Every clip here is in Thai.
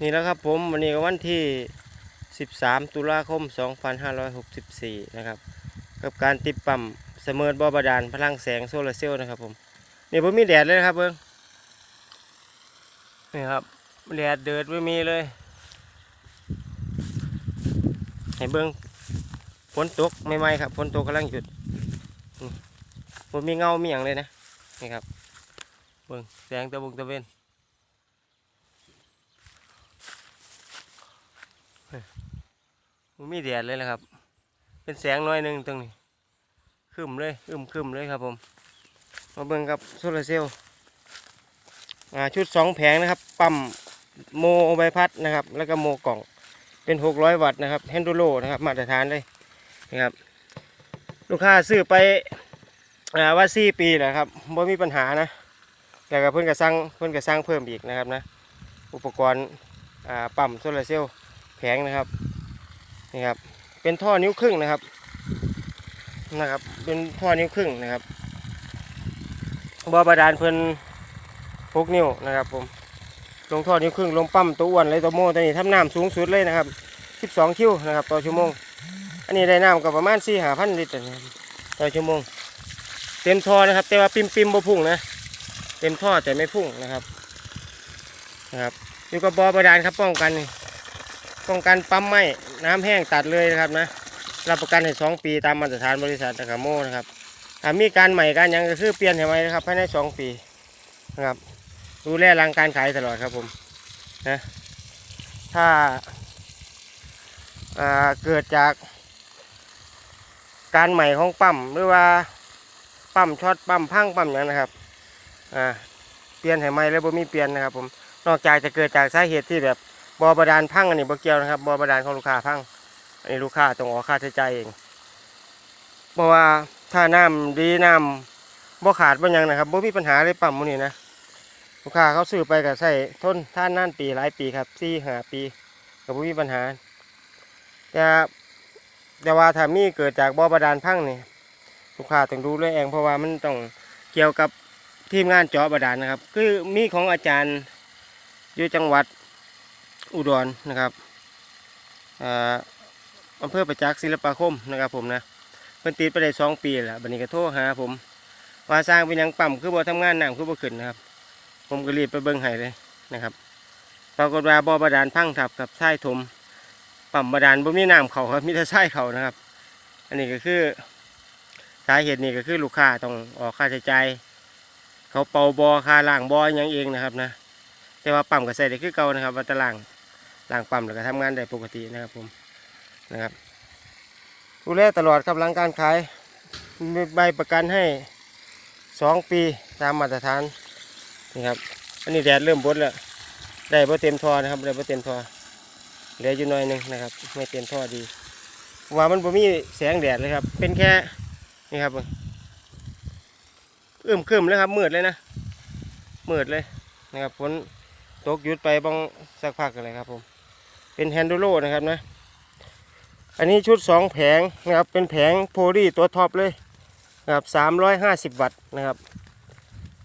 นี่แล้วครับผมวันนี้ก็วันที่ 13 ตุลาคม 2564 นะครับ กับการติดปั๊มเสมอบอบาดาลพลังแสงโซลาร์เซลล์นะครับผมนี่ผมมีแดดเลยนะครับเบิ้งนี่ครับแดดเดือดไม่มีเลย ให้เบิ้งฝนตกไม่ไหมครับฝนตกกำลังหยุดผมมีเงามีอย่างเลยนะนี่ครับเบิ้งแสงตะบงตะเวน ผมมีแดดเลยนะครับ เป็นแสงน้อยหนึ่งตรงนี้คึมเลยอึมคึมเลยครับผม มาเบิ่งกับโซลาร์เซลล์ชุดสองแผงนะครับ ปั๊มโมใบพัดนะครับ แล้วก็โมกล่อง เป็น600วัตต์นะครับแฮนดูโลนะครับ มาตรฐานเลยนะครับ ลูกค้าซื้อไปอ่าว่ปีแล้วครับบ่มีปัญหานะแต่ก็เพิ่นก็สั่งเพิ่นก็สั่งเพิ่มอีกนะครับนะ อุปกรณ์ปั๊มโซลาร์เซลล์ แผงนะครับนี่ครับ เป็นท่อนิ้วครึ่งนะครับนะครับ เป็นท่อนิ้วครึ่งนะครับบ่อบาดาลเพิ่นหกนิ้วนะครับผมลงท่อนิ้วครึ่งลงปั๊มตัวอ้วนเลยตัวโม่ตัวนี้ทำน้ำสูงสุดเลยนะครับ 12 คิวนะครับต่อชั่วโมง อันนี้ได้น้ำก็ประมาณ4 5พันลิตรต่อชั่วโมง เต็มท่อนะครับ แต่ว่าปิมปิมบ่พุ่งนะเต็มท่อแต่ไม่พุ่งนะครับนะครับอยู่กับบ่อบาดาลครับป้องกันนี่ ป้องกันปั๊มไหมน้ำแห้งตัดเลยนะครับนะรับประกันให้สองปีตามมาตรฐานบริษัทนะครับโมนะครับถ้ามีการใหม่การยังก็คือเปลี่ยนให้ไหมนะครับภายในสองปีนะครับ ดูแลรังการขายตลอดครับผมนะถ้าาเกิดจาก การใหม่ของปั๊มหรือว่าปั๊มช็อตปั๊มพังปั๊มหยังนะครับเปลี่ยนให้ไหมแล้วบ่มีเปลี่ยนนะครับผมนอกจากจะเกิดจากสาเหตุที่แบบ บอบาดาลพังอันนี้บ่เกี่ยวนะครับบอบาดาลของลูกค้าพังอันนี้ลูกค้าต้องออกค่าใช้จ่ายเองเพราะว่าถ้าน้ำดีน้ำบ่ขาดบ่ยังนะครับบ่มีปัญหาเลยปั๊มมื้นี้นะลูกค้าเขาซื้อไปก็ใส่ทนท่านนั่นปีหลายปีครับสี่ห้าปีก็บ่มีปัญหา แต่แต่ว่าถ้ามีเกิดจากบ่อบาดาลพังนี่ลูกค้าต้องดูด้วยเองเพราะว่ามันต้องเกี่ยวกับทีมงานเจาะบาดาลนะครับ คือมีของอาจารย์อยู่จังหวัด อุดรนะครับอ่าอำเภอประจักษ์ศิลปาคมนะครับผมนะเพิ่นติดไปได้สองปีแล้วบัดนี้ก็โทรหาผมว่าสร้างเป็นยังปั๊มคือบ่ทำงานน้ำคือบ่ขึ้นนะครับ ผมก็รีบไปเบิ่งให้เลยนะครับ ปรากฏว่าบ่อบาดาลพังทับกับทรายถมปั๊มบาดาลบ่มีน้ำเขาครับมีแต่ทรายเขานะครับ อันนี้ก็คือสาเหตุนี้ก็คือลูกค้าต้องออกค่าใช้จ่ายเขาเป่าบ่อค่าล้างบ่อหยังเองนะครับนะแต่ว่าปั๊มก็ใส่ได้คือเก่านะครับว่าตล้าง ล้างปั๊มแล้วก็ทำงานได้ปกตินะครับผมนะครับดูแลตลอดครับหลังการขายมีใบประกันให้สองปีตามมาตรฐานนี่ครับอันนี้แดดเริ่มบดแล้วได้พอเต็มท่อนะครับได้พอเต็มท่อเหลืออยู่หน่อยหนึงนะครับ ไม่เต็มท่อดีว่ามันบ่มีแสงแดดเลยครับ เป็นแค่นี่ครับเอื้มครึมเลยครับมืดเลยนะมืดเลยนะครับฝนตกหยุดไปบ้างสักพักอะไรครับผม เป็นแฮนดูโลนะครับนะ อันนี้ชุดสองแผงนะครับ เป็นแผงโพลีตัวท็อปเลยนะครับสามร้อยห้าสิบวัตต์นะครับ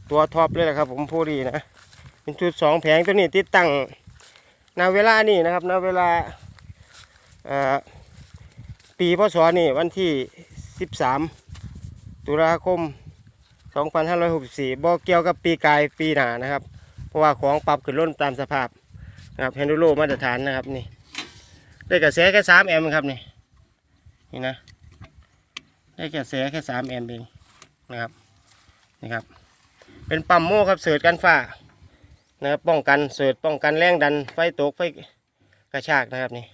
ตัวท็อปเลยนะครับ ผมโพลีนะ เป็นชุดสองแผงตัวนี้ติดตั้งณเวลานี่นะครับณเวลาปีพศนี่วันที่สิบสามตุลาคมสองพันห้าร้อยหกสิบสี่เกี่ยวกับปีกายปีหนานะครับ เพราะว่าของปรับขึ้นล้นตามสภาพ นะครับแฮนดูโลมาตรฐานนะครับนี่ได้กระแสแค่สามแอมป์ครับนี่นี่นะได้กระแสแค่สามแอมป์เองนะครับนี่ครับ เป็นปั๊มโม่ครับเสิร์ตกันฟ้านะครับป้องกันเสิร์ตป้องกันแรงดันไฟตกไฟกระชากนะครับนี่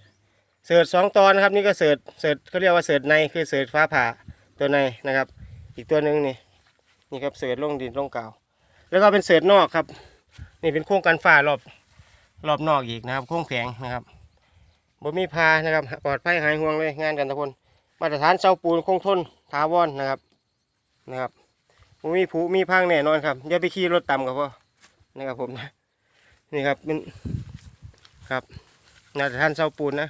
เสิร์ตสองตอนนะครับนี่ก็เสิร์ตเสิร์ตเขาเรียกว่าเสิร์ตในคือเสิร์ตฟ้าผ่าตัวในนะครับ อีกตัวหนึ่งนี่นี่ครับเสิร์ตลงดินลงกาวแล้วก็เป็นเสิร์ตนอกครับ นี่เป็นโค้งกันฟ้ารอบ รอบนอกอีกนะครับโค้งแข็งนะครับบ่มีพานะครับปลอดภัยหายห่วงเลยงานกันทุกคนมาตรฐานเสาปูนคงทนถาวรนะครับนะครับบ่มีผูมีพังแน่นอนครับอย่าไปขี่รถต่ำกับพ่อนะครับผมนะนี่ครับเป็นครับมาตรฐานเสาปูนนะ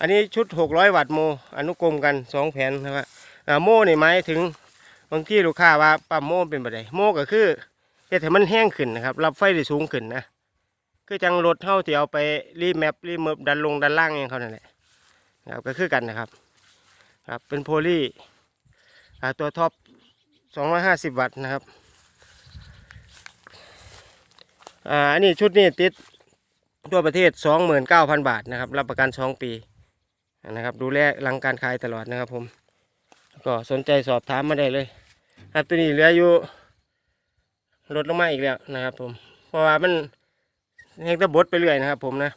อันนี้ชุด 600 วัตต์โม อนุกรมกันสองแผ่นนะครับอ่าโมนี่หมายถึงบางที่ลูกค้าว่าปั๊มโมเป็นแบบใดโมก็คือเฮ็ดให้มันแห้งขึ้นนะครับ รับไฟได้สูงขึ้นนะ คือจังรถเท่าที่เอาไปรีแมปรีเมิบดันลงดันล่างเองเขานั่นแหละนะครับก็คือกันนะครับครับเป็นโพลี่ตัวท็อป 250 วัตต์นะครับอ่าอันนี้ชุดนี้ติดทั่วประเทศ 29,000 บาทนะครับ รับประกัน 2 ปีนะครับดูแลหลังการขายตลอดนะครับผมก็สนใจสอบถามมาได้เลยครับตัวนี้เหลืออยู่ลดลงมาอีกแล้วนะครับผมเพราะว่ามัน แห้งตะบดไปเรื่อยนะครับ ผมนะ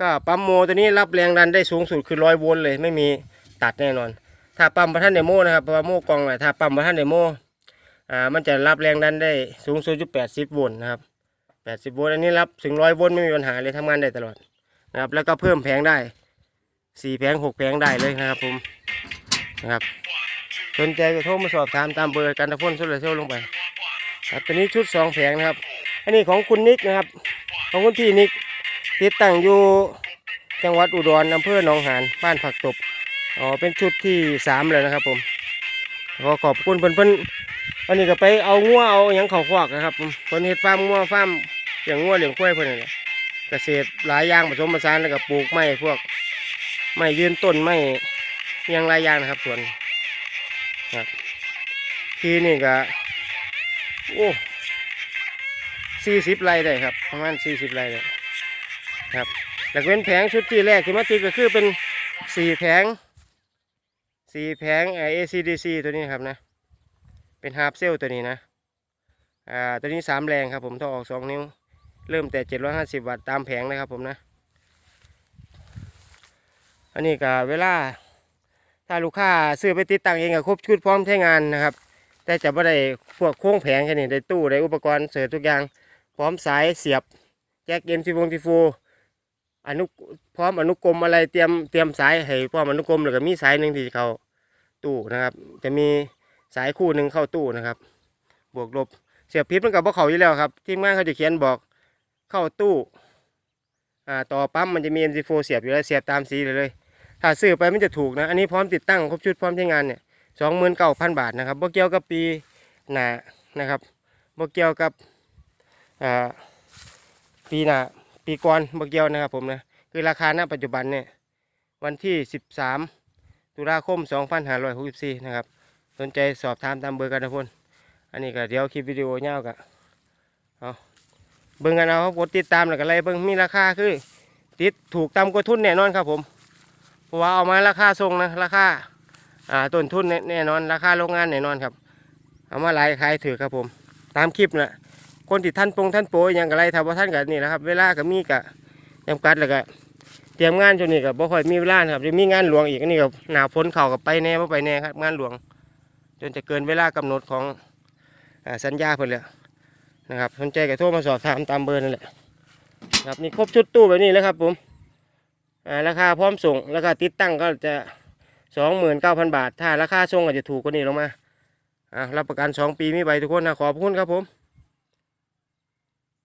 ก็ปั๊มโมตัวนี้รับแรงดันได้สูงสุดคือร้อยโวลต์เลย ไม่มีตัดแน่นอน ถ้าปั๊มประทันเดโมนะครับเพราะว่าโมกองอะถ้าปั๊มประทันเดโมอ่ามันจะรับแรงดันได้สูงสุดอยู่แปดสิบโวลต์นะครับแปดสิบโวลต์อันนี้รับถึงร้อยโวลต์ไม่มีปัญหาเลยทำงานได้ตลอดนะครับแล้วก็เพิ่มแผงได้สี่แผงหกแผงได้เลยนะครับผมนะครับสนใจก็โทรมาสอบถามตามเบอร์กันตะพ่นโซลาร์เซลล์ลงไปครับตัวนี้ชุดสองแผงนะครับ นนี้ของคุณนิกนะครับ ของคุณพี่นิก ติดตั้งอยู่จังหวัดอุดรอำเภอหนองหานบ้านผักตบอ๋อเป็นชุดที่สามเลยนะครับผมขอขอบคุณเพิ่นเพิ่นวันนี้ก็ไปเอางัวเอาอย่างเขาควักนะครับผมเพิ่นเฮ็ดฟาร์มงัวฟาร์มอย่างงัวเลี้ยงควยเพิ่นนี่แหละเกษตรหลายอย่างผสมผสานแล้วก็ปลูกไม้พวกไม้ยืนต้นไม้ยังหลายอย่างนะครับสวนครับทีนี่ก็โอ้ สี่สิบไร่ได้ครับ ประมาณสี่สิบไร่เลยครับแล้วก็เป็นแผงชุดที่แรกที่มาติดก็คือเป็นสี่แผงสี่แผงเอ ACDC ตัวนี้ครับนะ เป็นฮาร์ปเซลตัวนี้นะอ่าตัวนี้สามแรงครับผมถ้าออกสองนิ้ว เริ่มแต่เจ็ดร้อยห้าสิบวัตต์ตามแผงนะครับผมนะ อันนี้ก็เวลา ถ้าลูกค้าซื้อไปติดตั้งเองก็ครบชุดพร้อมใช้งานนะครับ แต่จะไม่ได้พวกโค้งแผงแค่นี้ได้ตู้ได้อุปกรณ์เสริมทุกอย่าง พร้อมสายเสียบแจ็คเอ็มซีวงทีฟูอนุพร้อมอนุกรมอะไรเตรียมเตรียมสายให้พร้อมอนุกรมแล้วก็มีสายหนึ่งที่เข้าตู้นะครับ จะมีสายคู่หนึ่งเข้าตู้นะครับ บวกลบเสียบพิษมันกับพวกเขาอยู่แล้วครับทีมงานเขาจะเขียนบอกเข้าตู้อ่าต่อปั๊มมันจะมี MC4 เสียบอยู่แล้วเสียบตามสีเลยเลย ถ้าซื้อไปมันจะถูกนะ อันนี้พร้อมติดตั้งครบชุดพร้อมใช้งานเนี่ยสองหมื่นเก้าพันบาทนะครับบ่เกี่ยวกับปีหนานะครับบ่เกี่ยวกับ อ่าปีหน้าปีก่อนบ่เกี่ยวนะครับผมนะคือราคาณปัจจุบันเนี่ยวันที่ 13 ตุลาคม 2564 นะครับ สนใจสอบถามตามเบอร์กันนะพนอันนี้ก็เดี๋ยวคลิปวิดีโอยากะเอาเบิ่งกันเอาครับกดติดตามแล้วก็ไล่เบิ่งมีราคาคือติดถูกตามกว่าทุนแน่นอนครับผมเพราะว่าเอามาราคาส่งนะราคาอ่าต้นทุนแน่นอนราคาโรงงานแน่นอนครับ เอามาหลายขายถือครับผม ตามคลิปนะ คนที่ท่านปงท่านโปรอหยังไรทำว่าท่านกับนี่นะครับ เวลาก็มีกะจำกัดแล้วก็เตรียมงานช่วงนี้กับบ่ค่อยมีเวลาครับจะมีงานหลวงอีกนนี้กับหนาฝนเข่ากับไปแน่บ่ไปแน่ครับ งานหลวง จนจะเกินเวลากำหนดของอสัญญาเพิ่นแล้วนะครับสนใจก็โทรมาสอบถามตามเบอร์นั่นแหละครับนี่ครบชุดตู้แบบนี้แล้วครับผมราคาพร้อมส่งแล้วก็ติดตั้งก็จะสองหมื่นเก้าพันบาท ถ้าราคาส่งก็จะถูกกว่านี้ลงมาอ่ารับประกันสองปีมีใบทุกคนนะขอบคุณครับผม